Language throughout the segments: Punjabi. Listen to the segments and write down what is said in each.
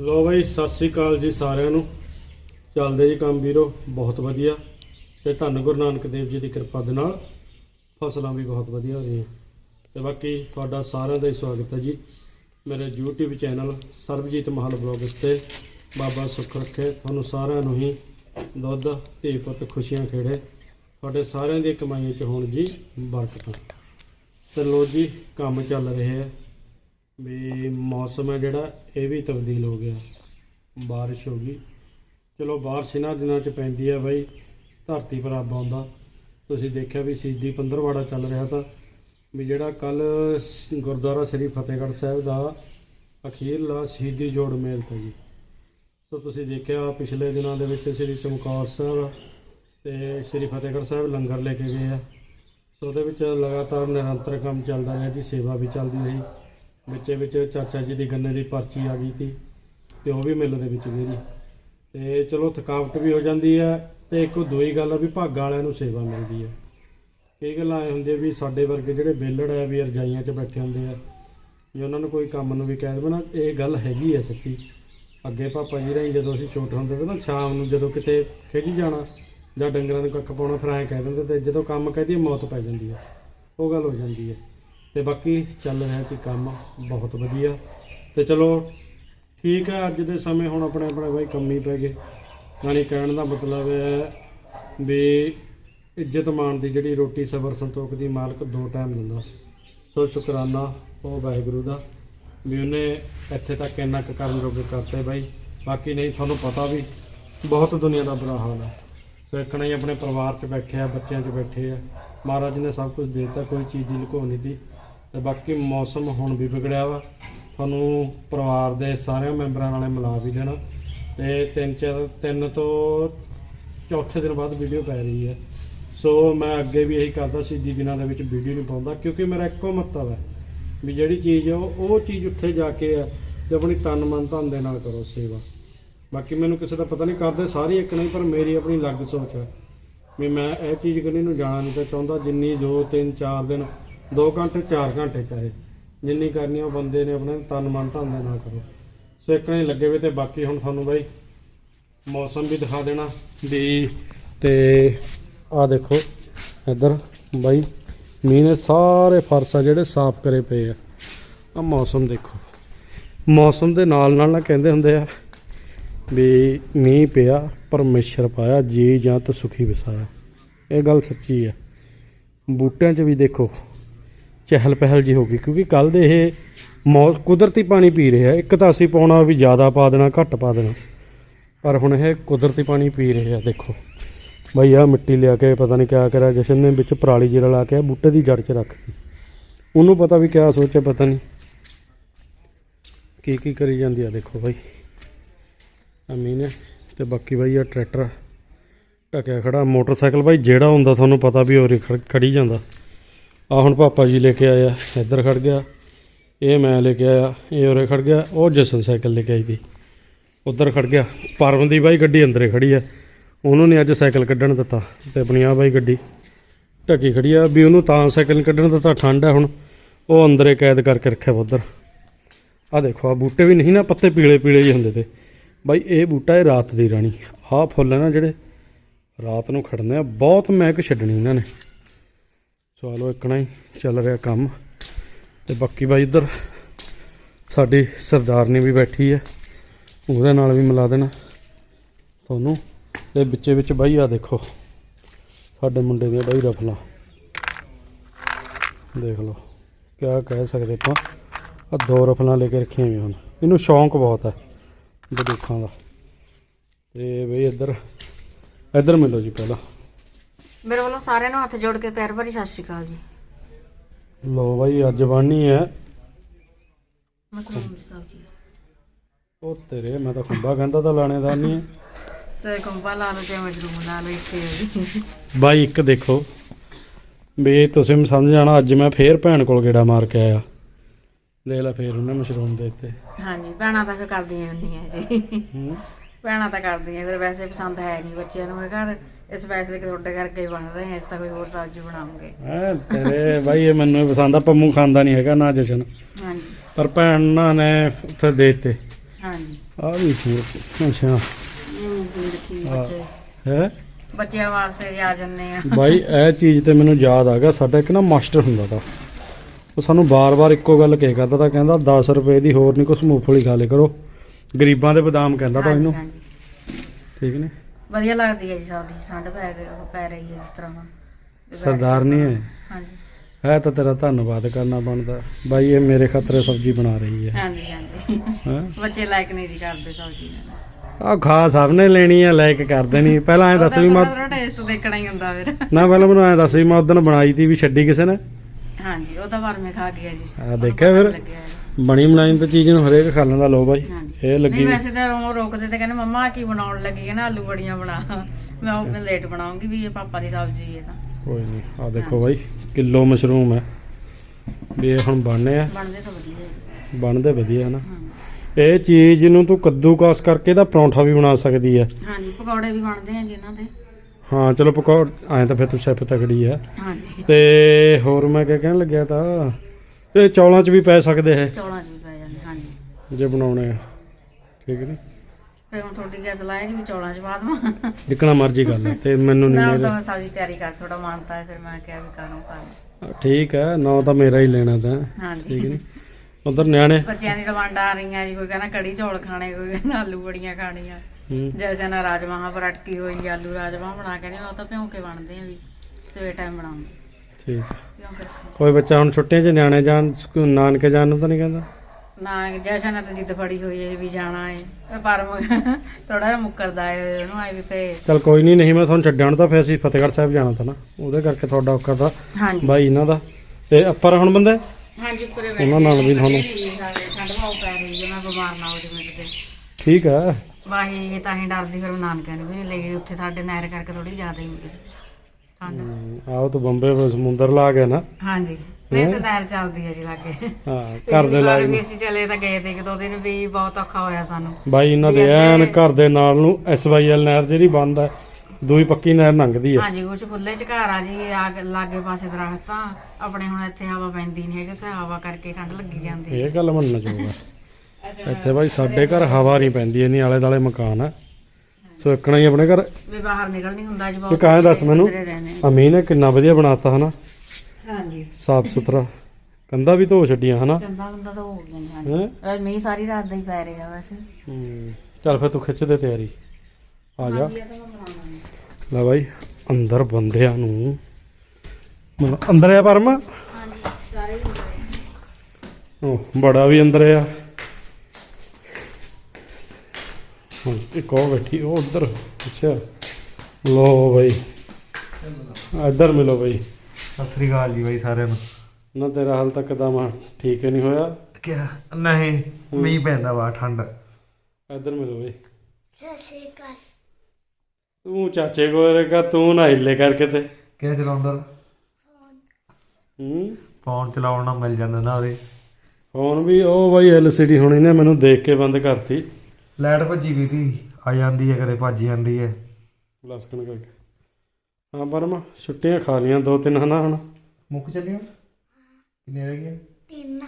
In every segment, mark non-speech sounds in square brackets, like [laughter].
ਲੋ ਬਾਈ, ਸਤਿ ਸ੍ਰੀ ਅਕਾਲ ਜੀ ਸਾਰਿਆਂ ਨੂੰ। ਚੱਲਦੇ ਜੀ ਕੰਮ ਵੀਰੋ, ਬਹੁਤ ਵਧੀਆ। ਤੇ ਧੰਨ ਗੁਰੂ ਨਾਨਕ ਦੇਵ ਜੀ ਦੀ ਕਿਰਪਾ ਦੇ ਨਾਲ ਫਸਲਾਂ ਵੀ ਬਹੁਤ ਵਧੀਆ ਹੋ ਰਹੀਆਂ। ਤੇ ਬਾਕੀ ਤੁਹਾਡਾ ਸਾਰਿਆਂ ਦਾ ਹੀ ਸਵਾਗਤ ਹੈ ਜੀ। ਮੇਰੇ YouTube ਚੈਨਲ ਸਰਬਜੀਤ ਮਹਲ ਬਲੌਗਸ ਤੇ ਬਾਬਾ ਸੁੱਖ ਰੱਖੇ। ਤੁਹਾਨੂੰ ਸਾਰਿਆਂ ਨੂੰ ਹੀ ਦੁੱਧ, ਧੀ ਪੁੱਤ ਖੁਸ਼ੀਆਂ ਖੇੜੇ। ਤੁਹਾਡੇ ਸਾਰਿਆਂ ਦੀ ਕਮਾਈਆਂ ਚ ਹੋਣ ਜੀ ਬਰਕਤਾਂ। ਤੇ ਲੋ ਜੀ, ਕੰਮ ਚੱਲ ਰਹੇ ਹੈ। ਵੀ ਮੌਸਮ ਹੈ ਜਿਹੜਾ, ਇਹ ਵੀ ਤਬਦੀਲ ਹੋ ਗਿਆ। ਬਾਰਿਸ਼ ਹੋ ਗਈ। ਚਲੋ, ਬਾਰਿਸ਼ ਇਹਨਾਂ ਦਿਨਾਂ ਚ ਪੈਂਦੀ ਹੈ ਬਾਈ, ਧਰਤੀ ਪਰ ਰੱਬ ਆਉਂਦਾ। ਤੁਸੀਂ ਦੇਖਿਆ ਵੀ ਸ਼ਹੀਦੀ ਪੰਦਰਵਾੜਾ ਚੱਲ ਰਿਹਾ ਤਾਂ, ਵੀ ਜਿਹੜਾ ਕੱਲ ਗੁਰਦੁਆਰਾ ਸ੍ਰੀ ਫਤਿਹਗੜ੍ਹ ਸਾਹਿਬ ਦਾ ਅਖੀਰਲਾ ਸ਼ਹੀਦੀ ਜੋੜ ਮੇਲ ਤਾ ਜੀ। ਸੋ ਤੁਸੀਂ ਦੇਖਿਆ ਪਿਛਲੇ ਦਿਨਾਂ ਦੇ ਵਿੱਚ ਸ੍ਰੀ ਚਮਕੌਰ ਸਾਹਿਬ ਤੇ ਸ੍ਰੀ ਫਤਿਹਗੜ੍ਹ ਸਾਹਿਬ ਲੰਗਰ ਲੈ ਕੇ ਗਏ ਆ। ਸੋ ਉਹਦੇ ਵਿੱਚ ਲਗਾਤਾਰ ਨਿਰੰਤਰ ਕੰਮ ਚੱਲਦਾ ਰਿਹਾ ਜੀ, ਸੇਵਾ ਵੀ ਚੱਲਦੀ ਰਹੀ। ਵਿੱਚੇ ਵਿੱਚ ਚਾਚਾ ਜੀ ਦੀ ਗੰਨੇ ਦੀ ਪਰਚੀ ਆ ਗਈ ਸੀ ਤੇ ਉਹ ਵੀ ਮਿਲ ਦੇ ਵਿੱਚ ਗਈ ਜੀ ਤੇ ਚਲੋ ਥਕਾਵਟ ਵੀ ਹੋ ਜਾਂਦੀ ਹੈ ਤੇ ਇੱਕ ਦੂਈ ਗੱਲ ਆ ਵੀ ਭਾਗਾਂ ਵਾਲਿਆਂ ਨੂੰ ਸੇਵਾ ਮਿਲਦੀ ਹੈ। ਕਈ ਗੱਲਾਂ ਐ ਹੁੰਦੀਆਂ ਵੀ ਸਾਡੇ ਵਰਗੇ ਜਿਹੜੇ ਬੇਲੜ ਆ ਵੀ ਰਜਾਈਆਂ 'ਚ ਬੈਠੇ ਹੁੰਦੇ ਆ, ਵੀ ਉਹਨਾਂ ਨੂੰ ਕੋਈ ਕੰਮ ਨੂੰ ਵੀ ਕਹਿ ਦੇਵੇ ਨਾ ਇਹ ਗੱਲ ਹੈਗੀ ਹੈ ਸੱਚੀ। ਅੱਗੇ ਪਾਪਾ ਜੀ ਰਹੀ ਜਦੋਂ ਅਸੀਂ ਛੋਟੇ ਹੁੰਦੇ ਤੇ ਨਾ ਸ਼ਾਮ ਨੂੰ ਜਦੋਂ ਕਿਤੇ ਖਿੱਚ ਜਾਣਾ ਜਾਂ ਡੰਗਰਾਂ ਨੂੰ ਕੱਖ ਪਾਉਣਾ ਫਿਰ ਐਂ ਕਹਿ ਦਿੰਦੇ ਤੇ ਜਦੋਂ ਕੰਮ ਕਹਦੀ ਮੌਤ ਪੈ ਜਾਂਦੀ ਹੈ, ਉਹ ਗੱਲ ਹੋ ਜਾਂਦੀ ਹੈ। ਤੇ ਬਾਕੀ ਚੱਲ ਰਿਹਾ ਕਿ ਕੰਮ ਬਹੁਤ ਵਧੀਆ। ਤੇ ਚਲੋ, ਠੀਕ ਹੈ ਅੱਜ ਦੇ ਸਮੇਂ ਹੁਣ ਆਪਣੇ ਆਪਣੇ ਬਾਈ ਹੀ ਪੈ ਗਏ। ਯਾਨੀ ਕਹਿਣ ਦਾ ਮਤਲਬ ਹੈ ਵੀ ਇੱਜ਼ਤ ਮਾਣ ਦੀ ਜਿਹੜੀ ਰੋਟੀ ਸਬਰ ਸੰਤੋਖ ਦੀ ਮਾਲਕ ਦੋ ਟਾਈਮ ਦਿੰਦਾ। ਸੋ ਸ਼ੁਕਰਾਨਾ ਉਹ ਵਾਹਿਗੁਰੂ ਦਾ ਵੀ ਉਹਨੇ ਇੱਥੇ ਤੱਕ ਇੰਨਾ ਕੁ ਕਰਨ ਜੋਗੇ ਕਰਤੇ ਬਾਈ। ਬਾਕੀ ਨਹੀਂ, ਤੁਹਾਨੂੰ ਪਤਾ ਵੀ ਬਹੁਤ ਦੁਨੀਆ ਦਾ ਬੁਰਾ ਹਾਲ ਹੈ ਸੋ ਹੀ ਆਪਣੇ ਪਰਿਵਾਰ 'ਚ ਬੈਠੇ ਆ, ਬੱਚਿਆਂ 'ਚ ਬੈਠੇ ਆ। ਮਹਾਰਾਜ ਨੇ ਸਭ ਕੁਝ ਦੇ ਦਿੱਤਾ, ਕੋਈ ਚੀਜ਼ ਦੀ ਲੁਕੋ ਨਹੀਂ ਦੀ ਤੇ ਬਾਕੀ ਮੌਸਮ ਹੁਣ ਵੀ ਵਿਗੜਿਆ ਵਾ। ਤੁਹਾਨੂੰ ਪਰਿਵਾਰ ਦੇ ਸਾਰੇ ਮੈਂਬਰਾਂ ਨਾਲੇ ਮਿਲਾ ਵੀ ਦੇਣਾ। ਤੇ ਤਿੰਨ ਚਾਰ, ਤਿੰਨ ਤੋਂ ਚੌਥੇ ਦਿਨ ਬਾਅਦ ਵੀਡੀਓ ਪੈ ਰਹੀ ਹੈ। ਸੋ ਮੈਂ ਅੱਗੇ ਵੀ ਇਹੀ ਕਰਦਾ ਸੀ, ਜੀ ਦਿਨਾਂ ਦੇ ਵਿੱਚ ਵੀਡੀਓ ਨਹੀਂ ਪਾਉਂਦਾ। ਕਿਉਂਕਿ ਮੇਰਾ ਇੱਕੋ ਮਤਲਬ ਹੈ ਵੀ ਜਿਹੜੀ ਚੀਜ਼ ਆ, ਉਹ ਉਹ ਚੀਜ਼ ਉੱਥੇ ਜਾ ਕੇ ਆ, ਤੇ ਆਪਣੀ ਤਨ ਮਨ ਧਨ ਦੇ ਨਾਲ ਕਰੋ ਸੇਵਾ। ਬਾਕੀ ਮੈਨੂੰ ਕਿਸੇ ਦਾ ਪਤਾ ਨਹੀਂ, ਕਰਦੇ ਸਾਰੇ ਇੱਕ ਨਹੀਂ, ਪਰ ਮੇਰੀ ਆਪਣੀ ਅਲੱਗ ਸੋਚ ਹੈ। ਵੀ ਮੈਂ ਇਹ ਚੀਜ਼ ਕਰਨੀ ਨੂੰ ਜਾਣਾ ਨਹੀਂ ਤਾਂ ਚਾਹੁੰਦਾ, ਜਿੰਨੀ ਦੋ, ਤਿੰਨ, ਚਾਰ ਦਿਨ 2 ਘੰਟੇ 4 ਘੰਟੇ ਚਾਹੇ। ਜਿੰਨੀ ਕਰਨੀ ਉਹ ਬੰਦੇ ਨੇ ਆਪਣੇ ਤਨ ਮਨ ਧਨ ਦੇ ਨਾਲ ਕਰੋ। ਸੋ ਲੱਗੇ ਵੇ ਤੇ ਬਾਕੀ ਹੁਣ ਤੁਹਾਨੂੰ ਬਾਈ ਮੌਸਮ ਵੀ ਦਿਖਾ ਦੇਣਾ ਵੀ ਤੇ ਆ ਦੇਖੋ ਇੱਧਰ ਬਾਈ ਮੀਂਹ ਨੇ ਸਾਰੇ ਫਰਸ਼ ਆ ਜਿਹੜੇ ਸਾਫ਼ ਕਰੇ ਪਏ ਆ। ਆ ਮੌਸਮ ਦੇਖੋ। ਮੌਸਮ ਦੇ ਨਾਲ ਨਾਲ ਨਾ ਕਹਿੰਦੇ ਹੁੰਦੇ ਆ ਵੀ ਮੀਂਹ ਪਿਆ, ਪਰਮੇਸ਼ਰ ਪਾਇਆ, ਜੀ ਜਾਂ ਤਾਂ ਸੁਖੀ ਵਸਾਇਆ। ਇਹ ਗੱਲ ਸੱਚੀ ਆ। ਬੂਟਿਆਂ 'ਚ ਵੀ ਦੇਖੋ। ਚਹਿਲ ਪਹਿਲ ਜੀ ਹੋ ਗਈ, ਕਿਉਂਕਿ ਕੱਲ ਦੇ ਇਹ ਮੌਸ, ਕੁਦਰਤੀ ਪਾਣੀ ਪੀ ਰਿਹਾ, ਇੱਕ ਤਾਂ ਅਸੀਂ ਪਾਉਣਾ ਵੀ ਜ਼ਿਆਦਾ ਪਾ ਦੇਣਾ, ਘੱਟ ਪਾ ਦੇਣਾ, ਪਰ ਹੁਣ ਇਹ ਕੁਦਰਤੀ ਪਾਣੀ ਪੀ ਰਹੇ ਆ ਦੇਖੋ। ਬਈ ਆ ਮਿੱਟੀ ਲਿਆ ਕੇ, ਪਤਾ ਨਹੀਂ ਕਿਆ ਕਰਿਆ, ਜਸ਼ਨ ਨੇ ਵਿੱਚ ਪਰਾਲੀ ਜਿਹੜਾ ਲਾ ਕੇ, ਆਹ ਬੂਟੇ ਦੀ ਜੜ 'ਚ ਰੱਖਤੀ ਉਹਨੂੰ ਪਤਾ ਵੀ ਕਿਆ ਸੋਚਿਆ ਪਤਾ ਨਹੀਂ ਕੀ ਕੀ ਕਰੀ ਜਾਂਦੀ ਆ, ਦੇਖੋ ਬਾਈ। ਅਮੀ ਨੇ, ਤੇ ਬਾਕੀ ਬਾਈ ਆ ਟਰੈਕਟਰ ਢਕਿਆ ਖੜਾ, ਮੋਟਰਸਾਈਕਲ ਬਾਈ ਜਿਹੜਾ ਹੁੰਦਾ, ਤੁਹਾਨੂੰ ਪਤਾ ਵੀ ਹੋਰ ਖੜੀ ਜਾਂਦਾ। ਆ ਹੁਣ ਪਾਪਾ ਜੀ ਲੈ ਕੇ ਆਇਆ, ਇੱਧਰ ਖੜ ਗਿਆ, ਇਹ ਮੈਂ ਲੈ ਕੇ ਆਇਆ, ਇਹ ਉਰੇ ਖੜ ਗਿਆ, ਉਹ ਜਸਨ ਸਾਈਕਲ ਲੈ ਕੇ ਆਈ ਦੀ। ਉੱਧਰ ਖੜ ਗਿਆ, ਪਰਮ ਦੀ ਬਾਈ ਗੱਡੀ ਅੰਦਰੇ ਖੜੀ ਆ, ਉਹਨੂੰ ਨੇ ਅੱਜ ਸਾਈਕਲ ਕੱਢਣ ਦਿੱਤਾ ਤੇ ਆਪਣੀ ਆ ਬਾਈ ਗੱਡੀ ਢੱਕੀ ਖੜੀ ਆ, ਵੀ ਉਹਨੂੰ ਤਾਂ ਸਾਈਕਲ ਕੱਢਣ ਦਿੱਤਾ, ਠੰਡ ਹੈ ਹੁਣ, ਉਹ ਅੰਦਰੇ ਕੈਦ ਕਰਕੇ ਰੱਖਿਆ ਉੱਧਰ। ਆ ਦੇਖੋ ਆ ਬੂਟੇ ਵੀ ਨਹੀਂ ਨਾ, ਪੱਤੇ ਪੀਲੇ ਪੀਲੇ ਹੀ ਹੁੰਦੇ ਤੇ। ਬਾਈ, ਇਹ ਬੂਟਾ ਹੈ ਰਾਤ ਦੀ ਰਾਣੀ, ਆਹ ਫੁੱਲ ਹੈ ਨਾ ਜਿਹੜੇ ਰਾਤ ਨੂੰ ਖੜਨੇ ਆ, ਬਹੁਤ ਮਹਿਕ ਛੱਡਣੀ ਇਹਨਾਂ ਨੇ। ਚਲੋ ਇੱਕਣਾ ਹੀ ਚੱਲ ਰਿਹਾ ਕੰਮ। ਤੇ ਬਾਕੀ ਬਾਈ ਇੱਧਰ ਸਾਡੀ ਸਰਦਾਰਨੀ ਵੀ ਬੈਠੀ ਹੈ ਉਹਦੇ ਨਾਲ ਵੀ ਮਿਲਾ ਦੇਣਾ ਤੁਹਾਨੂੰ। ਤੇ ਵਿੱਚੇ ਵਿੱਚ ਬਾਈ ਆ ਦੇਖੋ, ਸਾਡੇ ਮੁੰਡੇ ਦੀਆਂ ਬਾਈ ਰਫਲਾਂ। ਦੇਖ ਲਓ, ਕਿਆ ਕਹਿ ਸਕਦੇ ਆਪਾਂ। ਆ ਦੋ ਰਫਲਾਂ ਲੈ ਕੇ ਰੱਖੀਆਂ ਹੋਈਆਂ ਹਨ ਇਹਨੂੰ ਸ਼ੌਂਕ ਬਹੁਤ ਹੈ ਬਦੂਖਾਂ ਦਾ। ਤੇ ਬਈ ਇੱਧਰ ਇੱਧਰ ਮਿਲੋ ਜੀ ਪਹਿਲਾਂ। ਮੇਰੇ ਵੱਲੋਂ ਸਾਰਿਆਂ ਨੂੰ ਹੱਥ ਜੋੜ ਕੇ ਪਿਆਰ ਭਰੀ ਸਤਿ ਸ਼੍ਰੀ ਅਕਾਲ ਜੀ। ਲੋ ਬਾਈ ਅੱਜ ਬਣਨੀ ਹੈ। ਉਹ ਤੇਰੇ ਮੈਂ ਤਾਂ ਖੁੰਬਾ ਕਹਿੰਦਾ ਤਾਂ ਲਾਣੇ ਦਾ ਨਹੀਂ। ਤੇ ਕੰਪਾ ਲਾ ਲਓ ਤੇ ਮਸ਼ਰੂਮ ਲਾ ਲਓ ਇੱਥੇ ਬਾਈ ਇੱਕ ਦੇਖੋ। ਵੀ ਤੁਸੀਂ ਸਮਝ ਜਾਣਾ ਅੱਜ ਮੈਂ ਫੇਰ ਭੈਣ ਕੋਲ ਗੇੜਾ ਮਾਰ ਕੇ ਆਇਆ। ਦੇਖ ਲੈ ਫੇਰ ਉਹਨੇ ਮਸ਼ਰੂਮ ਦੇ ਦਿੱਤੇ। ਹਾਂਜੀ ਭੈਣਾਂ ਤਾਂ ਫਿਰ ਕਰਦੀਆਂ ਹੁੰਦੀਆਂ ਜੀ। ਭੈਣਾਂ ਤਾਂ ਕਰਦੀਆਂ ਫਿਰ ਵੈਸੇ ਪਸੰਦ ਹੈ ਨਹੀਂ ਬੱਚਿਆਂ ਨੂੰ ਇਹ ਘਰ। ਸਪੈਸ਼ਲੀ ਕਿ ਤੁਹਾਡੇ ਕਰਕੇ ਹੀ ਬਣ ਰਹੇ ਹਾਂ ਇਸ ਤਾਂ ਕੋਈ ਹੋਰ ਸਬਜ਼ੀ ਬਣਾਉਂਗੇ। ਐ ਤੇਰੇ ਬਾਈ ਇਹ ਮੈਨੂੰ ਵੀ ਪਸੰਦ ਆ ਪੰਮੂ ਖਾਂਦਾ ਨਹੀਂ ਹੈਗਾ ਨਾ ਜਸ਼ਨ। ਹਾਂਜੀ। ਪਰ ਭੈਣ ਨਾ ਨੇ ਉੱਥੇ ਦੇ ਦਿੱਤੇ। ਹਾਂਜੀ। ਆ ਵੀ ਫੂਲ ਅੱਛਾ। ਹਾਂ। ਬੱਚੇ? ਹੈ? ਬੱਚਿਆਂ ਵਾਸਤੇ ਆ ਜੰਨੇ ਆ। ਬਾਈ ਇਹ ਚੀਜ਼ ਤੇ ਮੈਨੂੰ ਯਾਦ ਆ ਗਿਆ ਸਾਡਾ ਇੱਕ ਨਾ ਮਾਸਟਰ ਹੁੰਦਾ ਤਾ। ਉਹ ਸਾਨੂੰ ਬਾਰ-ਬਾਰ ਇੱਕੋ ਗੱਲ ਕਹਿ ਕਰਦਾ ਤਾਂ ਕਹਿੰਦਾ 10 ਰੁਪਏ ਦੀ ਹੋਰ ਨਹੀਂ ਕੁਛ ਮੂੰਗਫਲੀ ਖਾ ਲੇ ਕਰੋ। ਗਰੀਬਾਂ ਦੇ ਬਦਾਮ ਕਹਿੰਦਾ ਤਾਂ ਇਹਨੂੰ। ਠੀਕ ਨੇ? ਵਧੀਆ ਲੱਗਦੀ ਹੈ ਜੀ ਸਰਦੀ 'ਚ ਠੰਡ ਪੈ ਗਈ ਉਹ ਪੈ ਰਹੀ ਹੈ ਇਸ ਤਰ੍ਹਾਂ ਵੀ ਬੈਠ ਸਰਦਾਰ ਨਹੀਂ ਹੈ? ਹਾਂਜੀ। ਹੈ ਤਾਂ ਤੇਰਾ ਧੰਨਵਾਦ ਕਰਨਾ ਬਣਦਾ। ਬਾਈ ਇਹ ਮੇਰੇ ਖਾਤਰ ਸਬਜ਼ੀ ਬਣਾ ਰਹੀ ਹੈ। ਹਾਂਜੀ ਹਾਂਜੀ। ਹੈਂ? ਬੱਚੇ ਲਾਇਕ ਨਹੀਂ ਜੀ ਕਰਦੇ ਸਬਜ਼ੀ ਨਾਲ। ਆ ਖਾ ਸਭ ਨੇ ਲੈਣੀ ਆ ਲਾਈਕ ਕਰ ਦੇਣੀ ਪਹਿਲਾਂ ਐ ਦੱਸ ਵੀ ਮੈਂ ਥੋੜਾ ਟੇਸਟ ਦੇਖਣਾ ਹੀ ਹੁੰਦਾ ਫਿਰ। ਨਾ ਪਹਿਲਾਂ ਮੈਨੂੰ ਐ ਦੱਸ ਵੀ ਮੈਂ ਉਦੋਂ ਬਣਾਈ ਤੀ ਵੀ ਛੱਡੀ ਕਿਸੇ ਨੇ? ਹਾਂਜੀ ਉਹ ਤਾਂ ਪਰ ਮੈਂ ਖਾ ਗਿਆ ਜੀ। ਆ ਦੇਖਿਆ ਫਿਰ? ਲੱਗਿਆ ਹੈ। ਬਣੀ ਬਣਾਈ ਤਾਂ ਚੀਜ਼ ਨੂੰ ਹਰੇਕ ਖਾ ਲੈਂਦਾ ਲੋ ਬਾਈ ਹਾਂਜੀ। ਇਹ ਲੱਗੀ ਨਹੀਂ ਵੈਸੇ ਤਾਂ ਉਹ ਰੋਕਦੇ ਤੇ ਕਹਿੰਦੇ ਮੰਮਾ ਆਹ ਕੀ ਬਣਾਉਣ ਲੱਗੀ ਹੈ ਨਾ? ਆਲੂ ਬੜੀਆਂ ਬਣਾ। ਮੈਂ ਉਹ ਮੈਂ ਲੇਟ ਬਣਾਉਂਗੀ ਵੀ ਇਹ ਪਾਪਾ ਦੀ ਸਬਜ਼ੀ ਹੈ ਤਾਂ। ਕੋਈ ਨਹੀਂ ਆ ਦੇਖੋ ਬਾਈ ਕਿਲੋ ਮਸ਼ਰੂਮ ਹੈ। ਵੀ ਇਹ ਹੁਣ ਬਣਨੇ ਆ। ਬਣਦੇ ਤਾਂ ਵਧੀਆ ਹੈ ਬਣਦੇ ਵਧੀਆ ਹਨਾ। ਹਾਂ। ਇਹ ਚੀਜ਼ ਨੂੰ ਤੂੰ ਕੱਦੂਕਾਸ ਕਰਕੇ ਇਹਦਾ ਪਰੌਂਠਾ ਵੀ ਬਣਾ ਸਕਦੀ ਹੈ। ਹਾਂਜੀ ਪਕੌੜੇ ਵੀ ਬਣਦੇ ਆ ਜੀ ਇਹਨਾਂ ਦੇ। ਹਾਂ ਚਲੋ ਪਕੌੜ ਐਂ ਤਾਂ ਫਿਰ ਤੂੰ ਸ਼ੈਫ ਤਕੜੀ ਹੈ। ਹਾਂਜੀ। ਤੇ ਹੋਰ ਮੈਂ ਕਿਆ ਕਹਿਣ ਲੱਗਿਆ ਤਾਂ ਇਹ ਚੌਲਾਂ 'ਚ ਵੀ ਪੈ ਸਕਦੇ ਹੈ ਚੌਲਾਂ 'ਚ ਵੀ ਪੈ ਜਾਂਦੇ ਹਾਂਜੀ। ਜੇ ਬਣਾਉਣੇ ਆ। ਠੀਕ ਨਹੀਂ ਫਿਰ ਹੁਣ ਤੁਹਾਡੀ ਗੈਸ ਲਾਇਆ ਜੀ ਵੀ ਚੌਲਾਂ 'ਚ ਪਾ ਦੇਵਾਂ। ਜਿੱਕਣਾ ਮਰਜ਼ੀ ਕਰ ਲੈ ਤੇ ਮੈਨੂੰ ਨਹੀਂ ਨਾ ਤਾਂ ਮੈਂ ਸਬਜ਼ੀ ਤਿਆਰੀ ਕਰ ਥੋੜਾ ਮਾਨਤਾ ਹੈ ਫਿਰ ਮੈਂ ਕਿਹਾ ਵੀ ਕਰੂੰ ਕਰ। ਠੀਕ ਹੈ ਨਾ ਤਾਂ ਮੇਰਾ ਹੀ ਲੈਣਾ ਤਾਂ। ਠੀਕ ਹਾਂਜੀ ਨਹੀਂ ਉਧਰ ਨਿਆਣੇ? ਬੱਚਿਆਂ ਦੀ ਡਿਮਾਂਡ ਆ ਰਹੀਆਂ ਜੀ ਕੋਈ ਕਹਿੰਦਾ ਕੜੀ ਚੌਲ ਖਾਣੇ ਕੋਈ ਕਹਿੰਦਾ ਆਲੂ ਬੜੀਆਂ ਖਾਣੀਆਂ। ਹੂੰ। ਜੈਸੇ ਨਾ ਰਾਜਮਾਹਾਂ ਪਰ ਅਟਕੀ ਹੋਈ ਆਲੂ ਰਾਜਮਾਹ ਬਣਾ ਕੇ ਜਿਵੇਂ ਉਹ ਤਾਂ ਭਿਉਂ ਕੇ ਬਣਦੇ ਆ ਵੀ ਸਵੇਰ ਟਾਈਮ ਬਣਾਉਂਦੇ। ਠੀਕ। ਕੋਈ ਬੱਚਾ ਹੁਣ ਛੁੱਟੀਆਂ 'ਚ ਨਿਆਣੇ ਜਾਣ ਸਕੂ- ਨਾਨਕੇ ਜਾਣ ਨੂੰ ਤਾਂ ਨਹੀਂ ਕਹਿੰਦਾ? ਨਾ ਜੈਸੇ ਨਾ ਤਾਂ ਜਿੱਦ ਫੜੀ ਹੋਈ ਹੈ ਵੀ ਜਾਣਾ ਹੈ ਪਰ [laughs] ਥੋੜਾ ਜਿਹਾ ਮੁੱਕਰਦਾ ਹੈ ਉਹਨੂੰ ਆਏ ਵੀ ਤੇ ਚਲ ਕੋਈ ਨਹੀਂ ਨਹੀਂ ਮੈਂ ਤੁਹਾਨੂੰ ਛੱਡਣ ਤਾਂ ਫਿਰ ਅਸੀਂ ਫਤਿਹਗੜ੍ਹ ਸਾਹਿਬ ਜਾਣਾ ਤਾਂ ਨਾ। ਉਹਦੇ ਕਰਕੇ ਤੁਹਾਡਾ ਔਖਾ ਤਾਂ ਹਾਂਜੀ। ਬਾਈ ਇਹਨਾਂ ਦਾ। ਤੇ ਅੱਪਰ ਹੁਣ ਬੰਦੇ? ਹਾਂਜੀ ਪੂਰੇ ਉਹਨਾਂ ਨਾਲ ਵੀ ਤੁਹਾਨੂੰ- ਠੰਡ ਬਹੁਤ ਪੈ ਰਹੀ ਹੈ ਮੈਂ ਬਿਮਾਰ ਨਾ ਹੋ ਜਾਵਾਂ ਕਿਤੇ। ਠੀਕ ਹੈ ਵਾਹੀ ਤਾਂ ਹੀ ਡਰਦੀ ਫਿਰ ਨਾਨਕਿਆਂ ਨੂੰ ਵੀ ਨਹੀਂ ਲੈ ਗਈ ਉੱਥੇ ਸਾਡੇ ਨਹਿਰ ਕਰਕੇ ਥੋੜੀ ਜ਼ਿਆਦਾ ਹੀ ਹੁੰਦੀ ਠੰਡ। ਆਓ ਤਾਂ ਬੰਬੇ ਵਿੱਚ ਸਮੁੰਦਰ ਲਾ ਗਿਆ ਨਾ। ਹਾਂਜੀ ਨਹੀਂ ਤਾਂ ਨਹਿਰ ਚੱਲਦੀ ਹੈ ਜੀ ਲਾਗੇ। ਹਾਂ ਘਰ ਦੇ ਲਾਗ। ਵੀ ਅਸੀਂ ਚਲੇ ਤਾਂ ਗਏ ਤੇ ਇੱਕ ਦੋ ਦਿਨ ਵੀ ਬਹੁਤ ਔਖਾ ਹੋਇਆ ਸਾਨੂੰ। ਬਾਈ ਇਹਨਾਂ ਦੇ ਐਨ ਘਰ ਦੇ ਨਾਲ ਨੂੰ ਐਸਵਾਈਐਲ ਨਹਿਰ ਜਿਹੜੀ ਬੰਦ ਹੈ ਦੂਈ ਪੱਕੀ ਨਹਿਰ ਲੰਘਦੀ ਹੈ। ਹਾਂਜੀ ਕੁਝ ਖੁੱਲੇ ਚ ਘਰ ਆ ਜੀ ਆ ਕੇ ਲਾਗੇ ਪਾਸੇ ਦਰਖਤ ਤਾਂ ਆਪਣੇ ਹੁਣ ਇੱਥੇ ਹਵਾ ਪੈਂਦੀ ਨਹੀਂ ਹੈਗੀ ਤੇ ਹਵਾ ਕਰਕੇ ਠੰਡ ਲੱਗੀ ਜਾਂਦੀ ਇਹ ਗੱਲ ਮੰਨਣਾ ਚਾਹੂਗਾ। [laughs] ਇੱਥੇ ਬਾਈ ਸਾਡੇ ਘਰ ਹਵਾ ਨਹੀਂ ਪੈਂਦੀ ਇੰਨੀ ਆਲੇ ਦਾਲੇ ਮਕਾਨ ਹੈ। ਸੋ ਇੱਕਣਾ ਹੀ ਆਪਣੇ ਘਰ। ਵੀ ਬਾਹਰ ਨਿਕਲ ਨਹੀਂ ਹੁੰਦਾ ਜੀ ਇਹ ਬਹੁਤ ਕਾਹੇ ਦੱਸ ਮੈਨੂੰ ਅੰਦਰੇ ਰਹਿੰਦੇ ਅਮੀਨ ਨੇ ਕਿੰਨਾ ਵਧੀਆ ਬਣਾਤਾ ਹਨਾ। ਹਾਂਜੀ। ਸਾਫ਼ ਸੁਥਰਾ। ਕੰਧਾਂ ਵੀ ਧੋ ਛੱਡੀਆਂ ਹਨਾ। ਗੰਦਾ ਗੰਦਾ ਤਾਂ ਹੋ ਗਿਆ ਜੀ ਹਾਂਜੀ। ਹੈ? ਅਹ ਮੀਂਹ ਸਾਰੀ ਰਾਤ ਦਾ ਹੀ ਪੈ ਰਿਹਾ ਵੈਸੇ। ਚੱਲ ਫਿਰ ਤੂੰ ਖਿੱਚ ਦੇ ਤਿਆਰੀ। ਆ ਜਾ। ਹਾਂਜੀ, ਇਹ ਤਾਂ ਮੈਂ ਬਣਾਉਣਾ ਹੈ। ਲੈ ਬਾਈ ਅੰਦਰ ਬੰਦਿਆਂ ਨੂੰ। ਮਤਲਬ ਅੰਦਰ ਆ ਪਰਮ? ਹਾਂਜੀ ਸਾਰੇ ਹੀ। ਉਹ ਬੜਾ ਵੀ ਅੰਦਰ ਆ ਹੁਣ ਇੱਕ ਉਹ ਬੈਠੀ ਉਹ ਉਧਰ ਅੱਛਾ ਲੋ ਬਾਈ। ਇੱਧਰ ਮਿਲੋ ਬਾਈ। ਸਤਿ ਸ੍ਰੀ ਅਕਾਲ ਜੀ ਬਾਈ ਸਾਰਿਆਂ ਨੂੰ। ਨਾ ਤੇਰਾ ਹਾਲ ਤੱਕ ਦਾ ਮਾ ਠੀਕ ਨਹੀਂ ਹੋਇਆ? ਕਿਆ? ਨਹੀਂ ਮੀਂਹ ਪੈਂਦਾ ਵਾ ਠੰਡ। ਇੱਧਰ ਮਿਲੋ ਬਾਈ। ਤੂੰ ਚਾਚੇ ਕੋਲ ਰਹੇਗਾ ਤੂੰ ਨਾ ਹਿੱਲੇ ਕਰਕੇ ਤੇ ਕਿਆ ਚਲਾਉਂਦਾ? ਹੂੰ। ਫੋਨ ਚਲਾਉਣਾ ਮਿਲ ਜਾਂਦਾ ਨਾ ਉਹਦੇ। ਫੋਨ ਵੀ ਉਹ ਬਾਈ ਐਲਸੀਡੀ ਹੁਣ ਇਹਨੇ ਮੈਨੂੰ ਦੇਖ ਕੇ ਬੰਦ ਕਰਤੀ। ਲਾਈਟ ਭੱਜੀ ਵੀ ਤੀ ਆ ਜਾਂਦੀ ਹੈ ਕਦੇ ਭੱਜ ਜਾਂਦੀ ਹੈ। ਲਸਕਣ ਕਰਕੇ। ਹਾਂ ਪਰਮ ਛੁੱਟੀਆਂ ਖਾ ਲੀਆਂ ਦੋ ਤਿੰਨ ਹਨਾ ਹੁਣ। ਮੁੱਕ ਚੱਲੀਆਂ? ਕਿੰਨੇ ਰਹਿ ਗਏ? ਤਿੰਨ।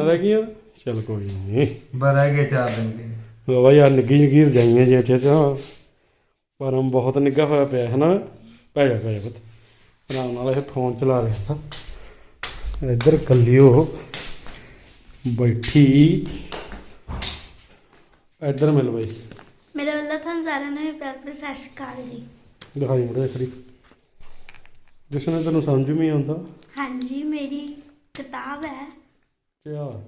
ਰਹਿ ਗਈਆਂ? ਚਲ ਕੋਈ ਨਹੀਂ। ਬਸ ਰਹਿ ਗਏ ਚਾਰ ਦਿਨ ਦੇ ਲੋ ਬਾਈ ਆ ਨਿੱਗੀ ਨਿੱਗੀ ਰਜਾਈਆਂ ਜੇ ਅੱਛੇ ਤਾਂ। ਪਰਮ ਬਹੁਤ ਨਿੱਗਾ ਹੋਇਆ ਪਿਆ ਹੈ ਨਾ। ਪੈ ਜਾ ਪੈ ਜਾ ਪੁੱਤ। ਆਰਾਮ ਨਾਲ ਇਹ ਫੋਨ ਚਲਾ ਰਿਹਾ ਤਾਂ। ਇੱਧਰ ਕੱਲੀ ਉਹ ਬੈਠੀ। ਇੱਧਰ ਮਿਲ ਬਾਈ। ਮੇਰੇ ਵੱਲੋਂ ਤੁਹਾਨੂੰ ਸਾਰਿਆਂ ਨੂੰ ਪਿਆਰ ਭਰੀ ਸਤਿ ਸ਼੍ਰੀ ਅਕਾਲ ਜੀ। ਦਿਖਾਈ ਮੁੜੇ ਖੜੀ। ਜਿਸ ਨੇ ਤੈਨੂੰ ਸਮਝ ਵੀ ਨਹੀਂ ਆਉਂਦਾ। ਹਾਂਜੀ ਮੇਰੀ ਕਿਤਾਬ ਹੈ। ਅੱਛਾ।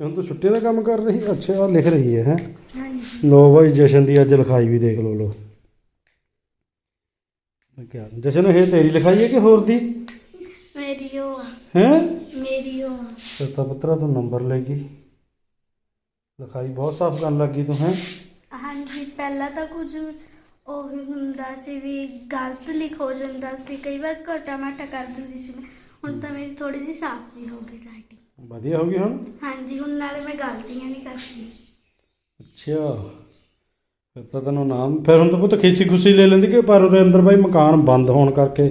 ਹੁਣ ਤੂੰ ਛੁੱਟੀ ਦਾ ਕੰਮ ਕਰ ਰਹੀ? ਅੱਛਾ ਆਹ ਲਿਖ ਰਹੀ ਹੈ ਹੈ? ਹਾਂਜੀ। ਲੋ ਬਾਈ ਜਸ਼ਨ ਦੀ ਅੱਜ ਲਿਖਾਈ ਵੀ ਦੇਖ ਲੋ ਲੋ ਕਿਆ ਜਸ਼ਨ ਇਹ ਤੇਰੀ ਲਿਖਾਈ ਹੈ ਕਿ ਹੋਰ ਦੀ? ਮੇਰੀ ਉਹ ਆ, ਹੈ? ਮੇਰੀ ਉਹ ਆ। ਸਤਾ ਪੁੱਤਰਾ ਤੂੰ ਨੰਬਰ ਲੈ ਗਈ ਲਿਖਾਈ ਬਹੁਤ ਸਾਫ਼ ਕਰਨ ਲੱਗੀ ਤੂੰ ਹੈ ਹਾਂਜੀ ਪਹਿਲਾਂ ਤਾਂ ਕੁਝ ਉਹ ਹੁੰਦਾ ਸੀ ਵੀ ਗਲਤ ਲਿਖ ਹੋ ਜਾਂਦਾ ਸੀ ਕਈ ਵਾਰ ਘਟਾ ਮਾਟਾ ਕਰ ਦਿੰਦੀ ਸੀ ਮੈਂ। ਹੁਣ ਤਾਂ ਮੇਰੀ ਥੋੜੀ ਜਿਹੀ ਸਾਫ਼ ਵੀ ਹੋ ਗਈ ਰਾਈਟਿੰਗ ਵਧੀਆ ਹੋ ਗਈ ਹੁਣ? ਹਾਂਜੀ ਹੁਣ ਨਾਲੇ ਮੈਂ ਗਲਤੀਆਂ ਨਹੀਂ ਕਰਦੀ। ਅੱਛਾ ਫਿਰ ਤਾਂ ਤੈਨੂੰ ਨਾਮ ਫਿਰ ਹੁਣ ਤਾਂ ਪੁੱਤ ਖੇਸੀ ਖੁਸ਼ੀ ਲੈ ਲੈਂਦੀ ਕਿ ਪਰ ਉਹਦੇ ਅੰਦਰ ਬਾਈ ਮਕਾਨ ਬੰਦ ਹੋਣ ਕਰਕੇ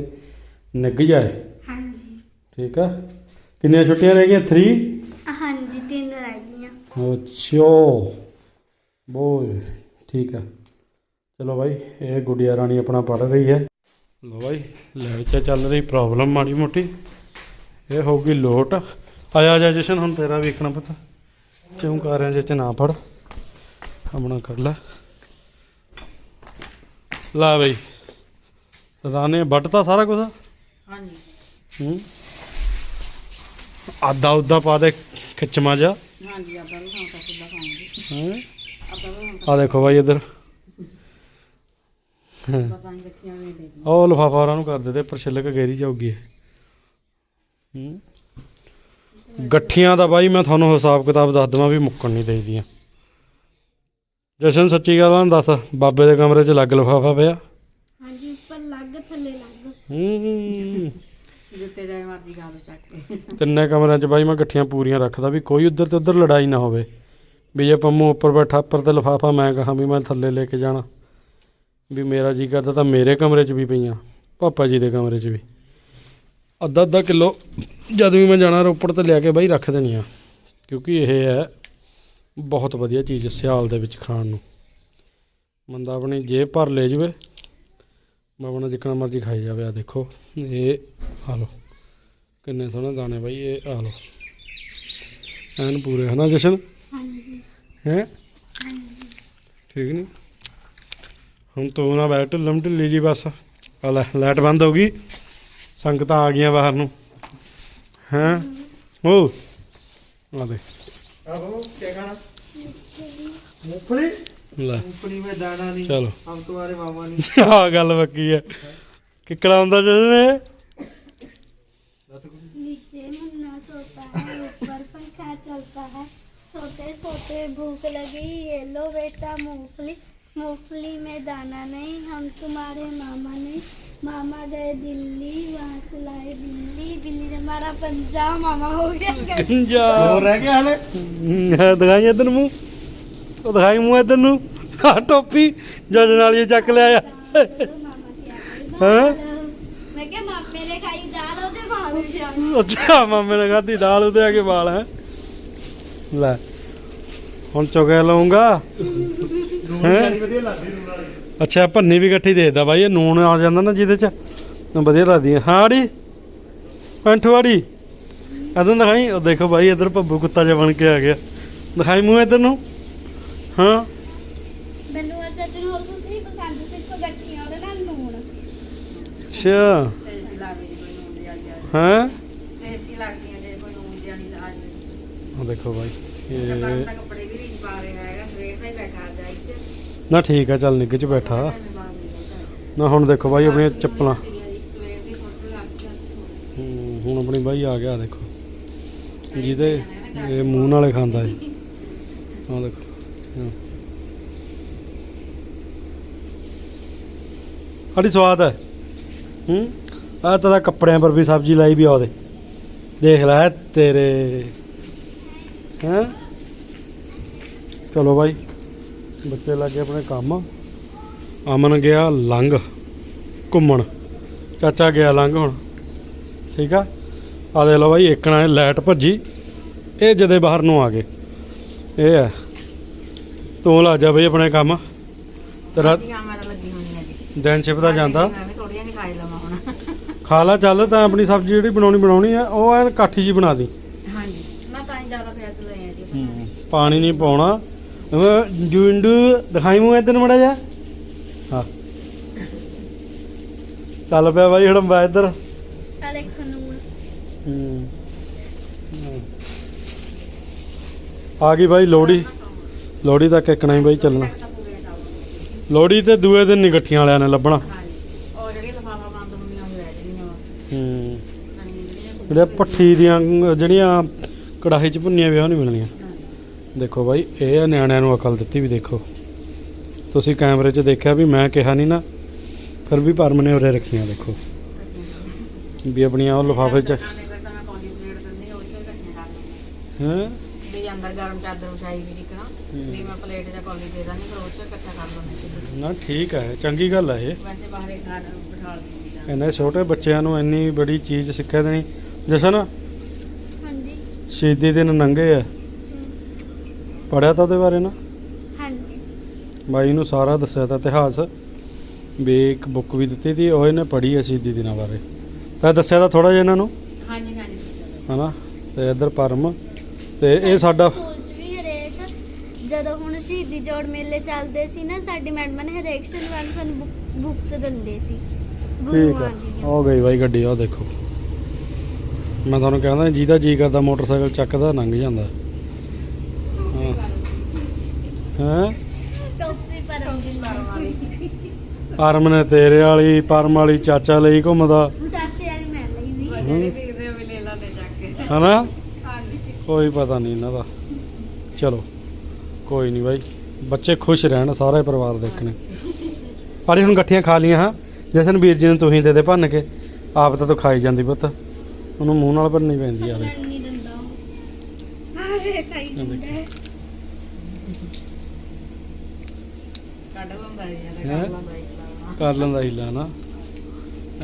ਨਿੱਘ ਜਾਏ ਹਾਂਜੀ। ਠੀਕ ਆ। ਕਿੰਨੀਆਂ ਛੁੱਟੀਆਂ ਰਹਿ ਗਈਆਂ? 3 ਹਾਂਜੀ ਅੱਛਾ। ਬੋਏ ਠੀਕ ਹੈ ਚਲੋ ਭਾਈ ਇਹ ਗੁੜੀਆ ਰਾਣੀ ਆਪਣਾ ਪੜ ਰਹੀ ਹੈ। ਲੋ ਭਾਈ ਲੈਟ 'ਚ ਚੱਲ ਰਹੀ ਪ੍ਰੋਬਲਮ ਮਾੜੀ ਮੋਟੀ। ਇਹ ਹੋਊਗੀ ਲੋਟ। ਆਇਆ ਜਾ ਜਸ਼ਨ ਹੁਣ ਤੇਰਾ ਵੇਖਣਾ ਪਤਾ। ਕਿਉਂ ਕਰ ਰਿਹਾ ਜੇ ਚ ਨਾ ਫੜ। ਆਪਣਾ ਕਰ ਲੈ। ਲਾ ਬਈ। ਰਾਨੇ ਵੱਟਤਾ ਸਾਰਾ ਕੁਝ ਹਾਂਜੀ। ਹੂੰ। ਆਦਾ ਉਦਾ ਪਾ ਦੇ ਖਿੱਚਮਾ ਜਾ ਹਾਂਜੀ ਆਪਾਂ ਨੂੰ ਖਾਂਦਾ ਕਿੱਦਾਂ ਖਾਉਂਗੇ ਹੈਂ? ਆਪਾਂ ਨੂੰ ਆ ਦੇਖੋ ਭਾਈ ਇੱਧਰ। ਪਤਾ ਨਹੀਂ ਉਹ ਲਫਾਫਾ ਉਹਨਾਂ ਨੂੰ ਕਰ ਦੇ ਤੇ ਪਰ ਛਿੱਲਕ ਗੇਰੀ ਜਾਊਗੀ ਇਹ। ਹੂੰ? ਗੱਠੀਆਂ ਦਾ ਬਾਈ ਮੈਂ ਤੁਹਾਨੂੰ ਹਿਸਾਬ ਕਿਤਾਬ ਦੱਸ ਦਵਾਂ ਵੀ ਮੁੱਕਣ ਨਹੀਂ ਦੇਈਦੀਆਂ। ਜਸ਼ਨ ਸੱਚੀ ਗੱਲ ਆ ਦੱਸ ਬਾਬੇ ਦੇ ਕਮਰੇ 'ਚ ਲੱਗ ਲਫਾਫਾ ਪਿਆ? ਹਾਂਜੀ ਉੱਪਰ ਲੱਗ ਥੱਲੇ ਲੱਗ ਹੂੰ। ਜਿੱਤੇ ਜਾਏ ਮਰਜ਼ੀ ਖਾ ਲਓ ਚੱਕ ਕੇ। ਤਿੰਨੇ ਕਮਰਿਆਂ 'ਚ ਬਾਈ ਮੈਂ ਗੱਠੀਆਂ ਪੂਰੀਆਂ ਰੱਖਦਾ ਵੀ ਕੋਈ ਉੱਧਰ ਤੇ ਉੱਧਰ ਲੜਾਈ ਨਾ ਹੋਵੇ। ਵੀ ਜੇ ਪੰਮੂ ਉੱਪਰ ਬੈਠਾ, ਉੱਪਰ ਤੇ ਲਫਾਫਾ, ਮੈਂ ਕਹਾਂ ਵੀ ਮੈਂ ਥੱਲੇ ਲੈ ਕੇ ਜਾਣਾ। ਵੀ ਮੇਰਾ ਜੀ ਕਰਦਾ ਤਾਂ ਮੇਰੇ ਕਮਰੇ 'ਚ ਵੀ ਪਈਆਂ, ਪਾਪਾ ਜੀ ਦੇ ਕਮਰੇ 'ਚ ਵੀ। ਅੱਧਾ ਅੱਧਾ ਕਿਲੋ ਜਦ ਵੀ ਮੈਂ ਜਾਣਾ ਰੋਪੜ ਤੇ ਲਿਆ ਕੇ ਬਾਈ ਰੱਖ ਦੇਣੀ ਆ ਕਿਉਂਕਿ ਇਹ ਹੈ ਬਹੁਤ ਵਧੀਆ ਚੀਜ਼ ਸਿਆਲ ਦੇ ਵਿੱਚ ਖਾਣ ਨੂੰ। ਬੰਦਾ ਆਪਣੀ ਜੇਬ ਭਰ ਲੈ ਜਵੇ ਬਾਬਣਾ ਜਿੱਕਣਾ ਮਰਜ਼ੀ ਖਾਈ ਜਾਵੇ ਆ ਦੇਖੋ ਇਹ ਆ ਲਓ ਕਿੰਨੇ ਸੋਹਣੇ ਦਾਣੇ ਬਾਈ ਇਹ ਆ ਲਓ। ਐਨ ਪੂਰੇ ਹਨਾ ਜਸ਼ਨ? ਹਾਂਜੀ। ਹੈ? ਠੀਕ ਨਹੀਂ ਹੁਣ ਤੋਂ ਨਾ ਬੈਠ ਢਿੱਲਮ ਢਿੱਲੀ ਜੀ ਬਸ। ਆ ਲੈ ਲਾਈਟ ਬੰਦ ਹੋ ਗਈ। ਸੰਗਤਾਂ ਆ ਗਈਆਂ ਬਾਹਰ ਨੂੰ। ਹਾਂ? ਓ ਆ ਦੇ ਆ ਬੋਲੋ ਕੀ ਖਾਣਾ? ਮੁਖਲੀ ਲੈ मूंगफली में दाना नहीं ਚਲੋ हम तुम्हारे मामा नहीं ਆ ਗੱਲ ਬੱਕੀ ਹੈ ਕਿੱਕੜਾ ਹੁੰਦਾ ਜਸ਼ਨ नीचे मुन्ना सोता है ऊपर पंखा चलता है सोते सोते भूख लगी ये लो बेटा मूंगफली मूंगफली में दाना नहीं हम तुम्हारे मामा नहीं मामा गए दिल्ली वहाँ से लाए बिल्ली बिल्ली ने हमारा पंजा मामा हो गया ਕੰਜਾ और रह गया हाले ਦਿਖਾਈ ਇਧਰ ਮੂੰਹ ਉਹ ਦਿਖਾਈ ਮੂੰਹ ਇਧਰ ਨੂੰ। ਆ ਟੋਪੀ ਜੱਜ ਨਾਲ ਹੀ ਚੱਕ ਲਿਆ ਆ। ਹਾਂ? ਮੈਂ ਕਿਹਾ ਮਾਮੇ ਨੇ ਖਾਈ ਦਾਲ ਉਹਦੇ ਵਾਲ ਉੱਠੇ ਆ ਅੱਛਾ ਮਾਮੇ ਨੇ ਖਾਧੀ ਦਾਲ ਉਹਦੇ ਆ ਕੇ ਵਾਲ ਹੈ? ਲੈ ਹੁਣ ਚੁਗੇ ਲਵਾਂਗਾ ਅੱਛਾ ਭੰਨੀ ਵੀ ਇਕੱਠੀ ਦੇਖਦਾ ਬਾਈ ਇਹ ਨੂਨ ਆ ਜਾਂਦਾ ਨਾ ਜਿਹਦੇ ਚ। ਵਧੀਆ ਲੱਗਦੀ ਹੈ ਹਾੜੀ ਪੰਠਵਾੜੀ ਅਦੋਂ ਦਿਖਾਈ ਉਹ ਦੇਖੋ ਬਾਈ ਇਧਰ ਭੱਬੂ ਕੁੱਤਾ ਜਿਹਾ ਬਣ ਕੇ ਆ ਗਿਆ। ਦਿਖਾਈ ਮੂੰਹ ਇਧਰ ਨੂੰ। ਹਾਂ। ਮੈਨੂੰ ਅੱਜ ਅੱਜ ਹੋਰ ਕੁਝ ਨਹੀਂ ਪਸੰਦ ਸਿਰਫ ਗੱਠੀਆਂ ਉਹਦੇ ਨਾਲ ਨੂਣ। ਅੱਛਾ। ਟੇਸਟੀ ਲੱਗਦੀ ਕੋਈ ਨੂਨ ਦੀ ਆਈ ਆ। ਹਾਂ? ਟੇਸਟੀ ਲੱਗਦੀਆਂ ਜੇ ਕੋਈ ਨੂਨ ਦੀ ਆਣੀ ਆ ਜਾਵੇ ਉਹ ਦੇਖੋ ਬਾਈ ਕੱਪੜਾ ਇਹ ਤਾਂ ਕੱਪੜੇ ਵੀ ਨਹੀਂ ਪਾ ਰਿਹਾ ਹੈਗਾ ਸਵੇਰ ਦਾ ਹੀ ਬੈਠਾ ਜਾਈ ਚ ਨਾ ਠੀਕ ਆ ਚੱਲ ਨਿੱਘ ਚ ਬੈਠਾ। ਨਾ ਹੁਣ ਦੇਖੋ ਬਾਈ ਆਪਣੀਆਂ ਚੱਪਲਾਂ। ਸਵੇਰ ਦੀ ਫੋਟੋ ਲੱਗ ਜਾਂਦੀ ਹੂੰ, ਹੁਣ ਆਪਣੀ ਬਾਈ ਆ ਗਿਆ ਦੇਖੋ। ਜਿਹਦੇ ਇਹ ਮੂੰਹ ਨਾਲੇ ਖਾਂਦਾ ਏ। [laughs] ਆ ਦੇਖੋ। ਬੜੀ ਸਵਾਦ ਹੈ। ਹੂੰ? ਆ ਤਾਂ ਕੱਪੜਿਆਂ ਪਰ ਵੀ ਸਬਜ਼ੀ ਲਾਈ ਵੀ ਆ ਉਹਦੇ। ਦੇਖ ਲੈ ਤੇਰੇ। ਹੈਂ? ਚਲੋ ਬਾਈ ਬੱਚੇ ਲੱਗੇ ਆਪਣੇ ਕੰਮ। ਅਮਨ ਗਿਆ ਲੰਘ ਘੁੰਮਣ। ਚਾਚਾ ਗਿਆ ਲੰਘ ਹੁਣ। ਠੀਕ ਆ? ਆ ਦੇ ਲਓ ਬਾਈ ਇੱਕਣਾ ਇਹ ਲਾਈਟ ਭੱਜੀ। ਇਹ ਜਦੇ ਬਾਹਰ ਨੂੰ ਆ ਗਏ। ਇਹ ਹੈ। ਤੂੰ ਲਾ ਜਾ ਬਈ ਆਪਣੇ ਕੰਮ। ਤੇਰਾ ਮੈਂ ਤਾਂ ਲੱਗੀ ਜੀ। ਦਿਨ ਛਿਪਦਾ ਜਾਂਦਾ। ਮੈਂ ਵੀ ਥੋੜੀਆਂ ਨਹੀਂ ਖਾਈ ਲਵਾਂ ਹੁਣ। ਖਾ ਲਾ ਚੱਲ ਤਾਂ ਆਪਣੀ ਸਬਜ਼ੀ ਜਿਹੜੀ ਬਣਾਉਣੀ ਬਣਾਉਣੀ ਆ ਉਹ ਐਨ ਕਾਠੀ ਜੀ ਬਣਾ ਦੀ। ਹਾਂਜੀ ਨਾ ਤਾਂ ਹੀ ਜ਼ਿਆਦਾ ਪਿਆਸ ਲਏ ਆ ਜੀ। ਪਾਣੀ ਨਹੀਂ ਪਾਉਣਾ। ਜੁੰਡੂ ਦਿਖਾਈ ਮੂੰਹ ਇਧਰ ਮੜਾ ਜਾ ਹਾਂ। ਚੱਲ ਪਿਆ ਬਾਈ ਹੁਣ ਮੈਂ ਇੱਧਰ। ਆ ਦੇਖੋ ਨੂਣ। ਹੂੰ। ਆ ਗਈ ਬਾਈ ਲੋੜੀ ਲੋੜੀ ਤੱਕ ਇੱਕਣਾ ਹੀ ਬਾਈ ਚੱਲਣਾ। ਲੋੜੀ ਤੇ ਦੂਏ ਦਿਨ ਨਹੀਂ ਇਕੱਠੀਆਂ ਵਾਲਿਆਂ ਨੇ ਲੱਭਣਾ। ਉਹ ਜਿਹੜੀ ਲਫਾਫਾ ਬੰਦ ਹੁੰਦੀਆਂ ਉਹ ਰਹਿ ਜਾਂਦੀਆਂ ਹੂੰ। ਜਿਹੜੇ ਪੱਠੀ ਦੀਆਂ ਜਿਹੜੀਆਂ ਕੜਾਹੀ 'ਚ ਭੁੰਨੀਆਂ ਵੀ ਉਹ ਨਹੀਂ ਮਿਲਣੀਆਂ। ਦੇਖੋ ਬਾਈ ਇਹ ਆ ਨਿਆਣਿਆਂ ਨੂੰ ਅਕਲ ਦਿੱਤੀ ਵੀ ਦੇਖੋ। ਤੁਸੀਂ ਕੈਮਰੇ 'ਚ ਦੇਖਿਆ ਵੀ ਮੈਂ ਕਿਹਾ ਨਹੀਂ ਨਾ ਫਿਰ ਵੀ ਪਰਮ ਨੇ ਉਰੇ ਰੱਖੀਆਂ ਦੇਖੋ। ਵੀ ਆਪਣੀਆਂ ਉਹ ਲਿਫਾਫੇ 'ਚ ਹੈਂ? ਵੀ ਅੰਦਰ ਗਰਮ ਚਾਦਰ ਵਿਛਾਈ ਵੀ ਜਿਕਣਾ ਵੀ ਮੈਂ ਪਲੇਟ ਜਾਂ ਕੌਲੀ ਦੇ ਦਾਂਗੀ ਫਿਰ ਉਹ ਚ ਇਕੱਠਾ ਕਰ ਲੈਂਦੀ ਨਾ ਠੀਕ ਹੈ ਚੰਗੀ ਗੱਲ ਹੈ ਇਹ। ਵੈਸੇ ਬਾਹਰੇ ਖਾ ਬਿਠਾ ਦਿੰਦੀ ਜਾਂ ਇੰਨੇ ਛੋਟੇ ਬੱਚਿਆਂ ਨੂੰ ਇੰਨੀ ਬੜੀ ਚੀਜ਼ ਸਿੱਖਿਆ ਦੇਣੀ। ਜਸਨ ਹਾਂਜੀ। ਸ਼ਹੀਦੀ ਦਿਨ ਨੰਗੇ ਆ। ਪੜਿਆ ਤਾਂ ਉਹਦੇ ਬਾਰੇ ਨਾ? ਹਾਂਜੀ। ਬਾਈ ਨੂੰ ਸਾਰਾ ਦੱਸਿਆ ਤਾਂ ਇਤਿਹਾਸ ਵੀ ਇੱਕ ਬੁੱਕ ਵੀ ਦਿੱਤੀ ਤੀ ਉਹ ਇਹਨੇ ਪੜ੍ਹੀ ਹੈ ਸ਼ਹੀਦੀ ਦਿਨਾਂ ਬਾਰੇ। ਤਾਂ ਦੱਸਿਆ ਤਾਂ ਥੋੜਾ ਜਿਹਾ ਇਹਨਾਂ ਨੂੰ? ਹਾਂਜੀ ਹਾਂਜੀ। ਹਨਾ? ਤੇ ਇੱਧਰ ਪਰਮ ਤੇ ਇਹ ਸਾਡਾ ਸਕੂਲ 'ਚ ਵੀ ਹਰੇਕ ਜਦੋਂ ਹੁਣ ਸ਼ਹੀਦੀ ਜੋੜ ਮੇਲੇ ਚੱਲਦੇ ਸੀ ਨਾ ਸਾਡੀ ਮੈਡਮ ਨੇ ਹਰੇਕ ਸ਼ਨੀਵਾਰ ਨੂੰ ਸਾਨੂੰ ਬੁੱਕਸ ਦਿੰਦੇ ਸੀ। ਠੀਕ ਗੁਰੂਆਂ ਆ ਦੀਆਂ। ਹੋ ਗਈ ਬਾਈ ਗੱਡੀ ਉਹ ਦੇਖੋ। ਮੈਂ ਤੁਹਾਨੂੰ ਕਹਿੰਦਾ ਜਿਹਦਾ ਜੀ ਕਰਦਾ ਮੋਟਰਸਾਈਕਲ ਚੱਕਦਾ ਲੰਘ ਜਾਂਦਾ। ਹਾਂ। ਟੋਪੀ ਪਰਮ ਦੀ ਵਾਲੀ ਪਰਮ ਨੇ ਤੇਰੇ ਵਾਲੀ ਪਰਮ ਵਾਲੀ ਚਾਚਾ ਲਈ ਘੁੰਮਦਾ। ਚਾਚੇ ਵਾਲੀ ਮੈਂ ਲਈ ਵੀ। ਦੇਖਦੇ ਹੋ। ਵੀ ਲੈ ਲਾਂਦੇ ਚੱਕ ਕੇ ਹਨਾ? ਕੋਈ ਪਤਾ ਨਹੀਂ ਇਹਨਾਂ ਦਾ। ਚਲੋ ਕੋਈ ਨਹੀਂ ਬਾਈ। ਬੱਚੇ ਖੁਸ਼ ਰਹਿਣ ਸਾਰੇ ਪਰਿਵਾਰ ਦੇਖਣੇ। ਅਰੇ ਹੁਣ ਗੱਠੀਆਂ ਖਾ ਲੀਆਂ ਹਾਂ। ਜਸ਼ਨ ਵੀਰ ਜੀ ਨੂੰ ਤੁਸੀਂ ਦੇ ਦੇ ਭੰਨ ਕੇ। ਆਪ ਤਾਂ ਤੂੰ ਖਾਈ ਜਾਂਦੀ ਪੁੱਤ। ਉਹਨੂੰ ਮੂੰਹ ਨਾਲ ਭੰਨਣੀ ਪੈਂਦੀ ਆ। ਜੀ ਕਰ ਲੈਂਦਾ ਹੀਲਾ ਨਾ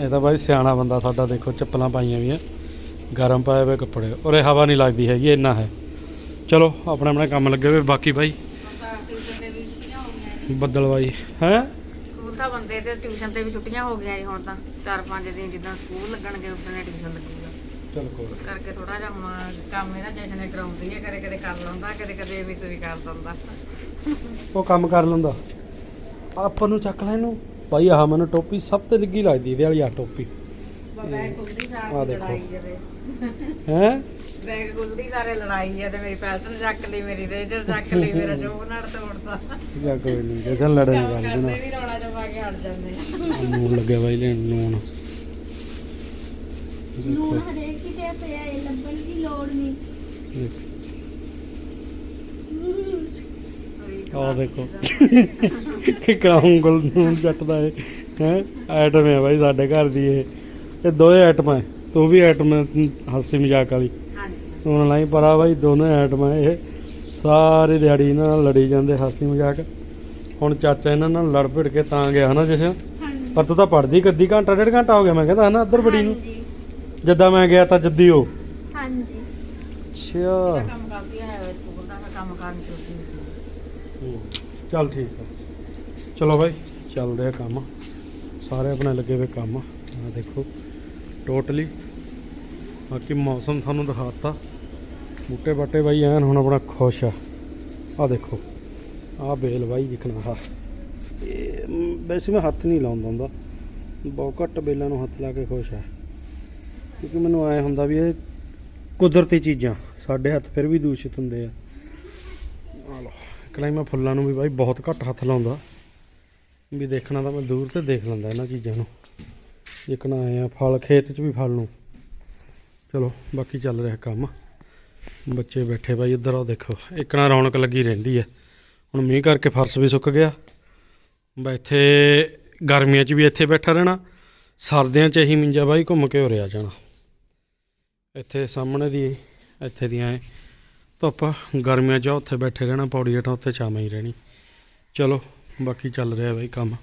ਇਹ ਤਾਂ ਬਾਈ ਸਿਆਣਾ ਬੰਦਾ ਸਾਡਾ ਦੇਖੋ ਚੱਪਲਾਂ ਪਾਈਆਂ ਵੀਆਂ ਗਰਮ ਪਾਏ ਹੋਏ ਕੱਪੜੇ। ਉਰੇ ਹਵਾ ਨਹੀਂ ਲੱਗਦੀ ਹੈਗੀ ਇੰਨਾ ਹੈ। ਚਲੋ ਆਪਣਾ ਆਪਣਾ ਕੰਮ ਲੱਗੇ ਹੋਏ। ਬਾਕੀ ਜੀ। ਬੱਦਲ ਬਾਈ ਹੈ? ਸਕੂਲ ਤਾਂ ਬੰਦੇ ਤੇ ਟਿਊਸ਼ਨ ਤੇ ਵੀ ਛੁੱਟੀਆਂ ਹੋ ਗਈਆਂ ਜੀ ਹੁਣ ਤਾਂ। ਚਾਰ ਪੰਜ ਦਿਨ ਜਿੱਦਾਂ ਸਕੂਲ ਲੱਗਣਗੇ ਉਸ ਦਿਨ ਟਿਊਸ਼ਨ ਲੱਗੂਗਾ। ਚਲ ਕੋਲ ਕਰਕੇ ਥੋੜਾ ਜਿਹਾ ਹੁਣ ਕੰਮ ਇਹਦਾ ਜਸ਼ਨ ਨੇ ਕਰਾਉਂਦੀ ਹੈ ਕਦੇ ਕਦੇ ਕਰ ਲੈਂਦਾ ਕਦੇ ਕਦੇ ਵੀ ਕਰ ਦਿੰਦਾ। ਉਹ ਕੰਮ ਕਰ ਲੈਂਦਾ। ਆਪਾਂ ਨੂੰ ਚੱਕ ਲੈ ਇਹਨੂੰ। ਭਾਈ ਆਹ ਮੈਨੂੰ ਟੋਪੀ ਸਭ ਤੋਂ ਲੱਗੀ ਲੱਗਦੀ ਇਹਦੇ ਵਾਲੀ ਆ ਟੋਪੀ। ਬੈਗ ਖੁੱਲਦੀ ਸਾਰੀ ਦੇਖੋ। ਲੜਾਈ ਜਦੇ ਹੈ? ਬੈਗ ਖੁੱਲਦੀ ਸਾਰੇ ਲੜਾਈ ਹੈ ਤੇ ਮੇਰੀ ਪੈਸਨ ਚੱਕ ਲਈ ਮੇਰੀ ਰੇਜਰ ਚੱਕ ਲਈ ਮੇਰਾ ਸ਼ੋਅ ਨੜ ਤੋੜਦਾ ਜਾਂ ਕੋਈ ਨਹੀਂ ਜਸ਼ਨ ਲੜਨ ਕੰਮ ਗੱਲ ਕਰਦੇ ਵੀ ਰੌਲਾ ਪਾ ਕੇ ਹਟ ਜਾਂਦੇ ਆ। ਨੂਨ ਲੱਗਿਆ ਬਾਈ ਲੈਣ ਨੂਨ ਨੂਨ ਹਰੇਕ ਕਿਤੇ ਪਿਆ ਹੈ ਲੱਭਣ ਦੀ ਲੋੜ ਨਹੀਂ ਆਹ ਦੇਖੋ। ਕਿ ਉਂਗਲ ਨੂੰ ਜੱਟਦਾ ਹੈ ਹੈ? ਆਈਟਮ ਹੈ ਬਾਈ ਸਾਡੇ ਘਰ ਦੀ ਇਹ। ਇਹ ਦੋਏ ਆਈਟਮ ਹੈ ਤੂੰ ਵੀ ਆਈਟਮ ਹਾਸੀ ਮਜ਼ਾਕ ਵਾਲੀ। ਹਾਂਜੀ। ਹੁਣ ਲਾਈ ਪਰਾ ਬਾਈ ਦੋਨੇ ਆਈਟਮ ਹੈ ਇਹ। ਸਾਰੀ ਦਿਹਾੜੀ ਇਹਨਾਂ ਨਾਲ ਲੜੀ ਜਾਂਦੇ ਹਾਸੀ ਮਜ਼ਾਕ। ਹੁਣ ਚਾਚਾ ਇਹਨਾਂ ਨਾਲ ਲੜ ਭਿੜ ਕੇ ਤਾਂ ਗਿਆ ਹਨਾ ਜਿਸ ਹਾਂਜੀ। ਪਰ ਤੂੰ ਤਾਂ ਪੜਦੀ ਗੱਦੀ ਘੰਟਾ ਡੇਢ ਘੰਟਾ ਹੋ ਗਿਆ ਮੈਂ ਕਹਿੰਦਾ ਹਨਾ ਅੱਧਰ ਬੜੀ ਨੂੰ। ਹਾਂਜੀ। ਜਦਾਂ ਮੈਂ ਗਿਆ ਤਾਂ ਜੱਦੀ ਉਹ ਹਾਂਜੀ। ਅੱਛਾ। ਕੰਮ ਕਰਦੀ ਹੈ ਸਕੂਲ ਦਾ ਮੈਂ ਕੰਮ ਕਰਨ ਚੁੱਕੀ ਹੂੰ, ਚੱਲ ਠੀਕ ਆ। ਚਲੋ ਬਾਈ ਚੱਲਦੇ ਆ ਕੰਮ। ਸਾਰੇ ਆਪਣੇ ਲੱਗੇ ਹੋਏ ਕੰਮ। ਆ ਦੇਖੋ। ਟੋਟਲੀ ਬਾਕੀ ਮੌਸਮ ਤੁਹਾਨੂੰ ਦਿਖਾਤਾ। ਬੂਟੇ ਬਾਟੇ ਬਾਈ ਐਨ ਹੁਣ ਆਪਣਾ ਖੁਸ਼ ਆ। ਆ ਦੇਖੋ ਆ ਬੇਲ ਬਾਈ ਦਿਖਣਾ ਆ ਇਹ ਵੈਸੇ ਮੈਂ ਹੱਥ ਨਹੀਂ ਲਾਉਂਦਾ ਹੁੰਦਾ। ਬਹੁਤ ਘੱਟ ਬੇਲਾਂ ਨੂੰ ਹੱਥ ਲਾ ਕੇ ਖੁਸ਼ ਆ। ਕਿਉਂਕਿ ਮੈਨੂੰ ਐ ਹੁੰਦਾ ਵੀ ਇਹ ਕੁਦਰਤੀ ਚੀਜ਼ਾਂ, ਸਾਡੇ ਹੱਥ ਫਿਰ ਵੀ ਦੂਸ਼ਿਤ ਹੁੰਦੇ ਆ। ਆ ਲਓ ਕলাই ਮੈਂ ਫੁੱਲਾਂ ਨੂੰ ਵੀ ਬਾਈ ਬਹੁਤ ਘੱਟ ਹੱਥ ਲਾਉਂਦਾ। ਵੀ ਦੇਖਣਾ ਤਾਂ ਮੈਂ ਦੂਰ ਤੇ ਦੇਖ ਲੈਂਦਾ ਇਹਨਾਂ ਚੀਜ਼ਾਂ ਨੂੰ। ਦੇਖਣਾ ਆਏ ਆ ਫਲ, ਖੇਤ 'ਚ ਵੀ ਫਲ ਨੂੰ। ਚਲੋ, ਬਾਕੀ ਚੱਲ ਰਿਹਾ ਕੰਮ। ਬੱਚੇ ਬੈਠੇ ਬਾਈ ਇੱਧਰ ਆਓ ਦੇਖੋ ਇੱਕਣਾ ਰੌਣਕ ਲੱਗੀ ਰਹਿੰਦੀ ਹੈ ਹੁਣ ਮੀਂਹ ਕਰਕੇ ਫਰਸ਼ ਵੀ ਸੁੱਕ ਗਿਆ। ਬਾ ਇੱਥੇ ਗਰਮੀਆਂ 'ਚ ਵੀ ਇੱਥੇ ਬੈਠਾ ਰਹਿਣਾ, ਸਰਦੀਆਂ 'ਚ ਇਹੀ ਮਿੰਜਾ ਬਾਈ, ਘੁੰਮ ਕੇ ਹੋ ਰਿਹਾ ਜਾਣਾ। ਇੱਥੇ ਸਾਹਮਣੇ ਦੀ, ਇੱਥੇ ਦੀਆਂ ਧੁੱਪ, ਗਰਮੀਆਂ 'ਚ ਉੱਥੇ ਬੈਠੇ ਰਹਿਣਾ ਪੌੜੀ ਹੇਠਾਂ ਉੱਥੇ ਛਾਵਾਂ ਹੀ ਰਹਿਣੀ। ਚਲੋ, ਬਾਕੀ ਚੱਲ ਰਿਹਾ ਬਾਈ ਕੰਮ।